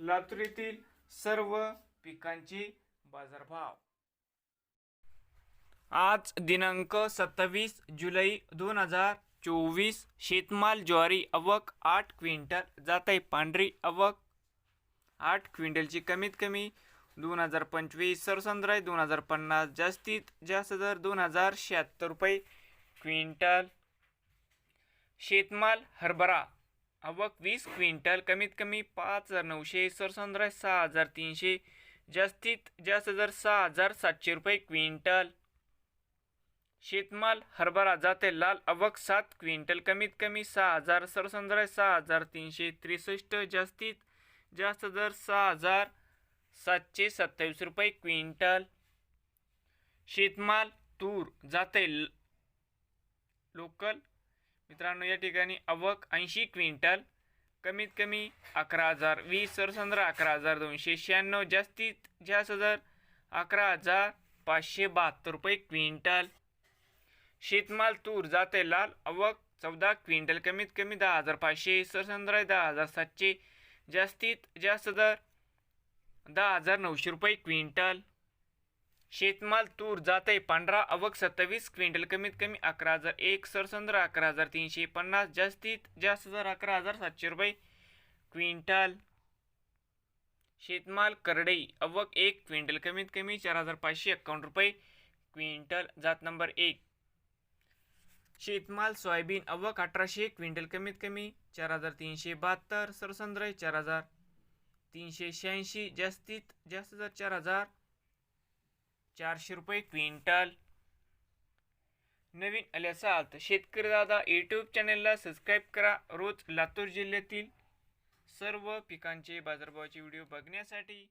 लातूर येथील सर्व पिकांची बाजारभाव. आज दिनांक सत्तावीस जुलै दोन हजार चोवीस शेतमाल ज्वारी अवक आठ क्विंटल जात आहे पांढरी अवक आठ क्विंटलची कमीत कमी दोन हजार पंचवीस सरसंद्राय दोन हजार पन्नास जास्तीत जास्त दर दोन हजार शहात्तर रुपये क्विंटल. शेतमाल हरभरा आवक वीस क्विंटल कमीत कमी पाच हजार नऊशे सरसंद्राय सहा हजार तीनशे जास्तीत जास्त जर सहा हजार सातशे रुपये क्विंटल. शेतमाल हरभरा जाते लाल आवक सात क्विंटल कमीत कमी सहा हजार सरसंद्राय सहा हजार तीनशे त्रेसष्ट जास्तीत जास्त दर सहा हजार सातशे सत्तावीस रुपये क्विंटल. शेतमाल तूर जाते ल- लोकल मित्रांनो या ठिकाणी अवक ऐंशी क्विंटल कमीत कमी अकरा हजार वीस सरसंद्र अकरा हजार दोनशे शहाण्णव जास्तीत जास्त दर अकरा हजार पाचशे बहात्तर रुपये क्विंटल. शेतमाल तूर जाते लाल अवक चौदा क्विंटल कमीत कमी दहा हजार पाचशे सरसंद्र दहा हजार सातशे जास्तीत जास्त दर दहा हजार नऊशे रुपये क्विंटल. शेतमाल तूर जाते पांढरा अवक सत्तावीस क्विंटल कमीत कमी अकरा हजार एक सरसंद्र अकरा हजार तीनशे पन्नास जास्तीत जास्त जर अकरा हजार सातशे रुपये. क्विंटल शेतमाल करडई अवक एक क्विंटल कमीत कमी चार हजार पाचशे एक्कावन्न रुपये. क्विंटल जात नंबर एक. शेतमाल सोयाबीन अवक अठराशे क्विंटल कमीत कमी चार हजार तीनशे बहात्तर सरसंद्र चार हजार तीनशे शहाऐंशी जास्तीत जास्त जर चार हजार चारशे रुपये क्विंटल. नवीन आले असाल तर शेतकरी दादा यूट्यूब चॅनलला सबस्क्राईब करा. रोज लातूर जिल्ह्यातील सर्व पिकांचे बाजारभावाचे व्हिडिओ बघण्यासाठी.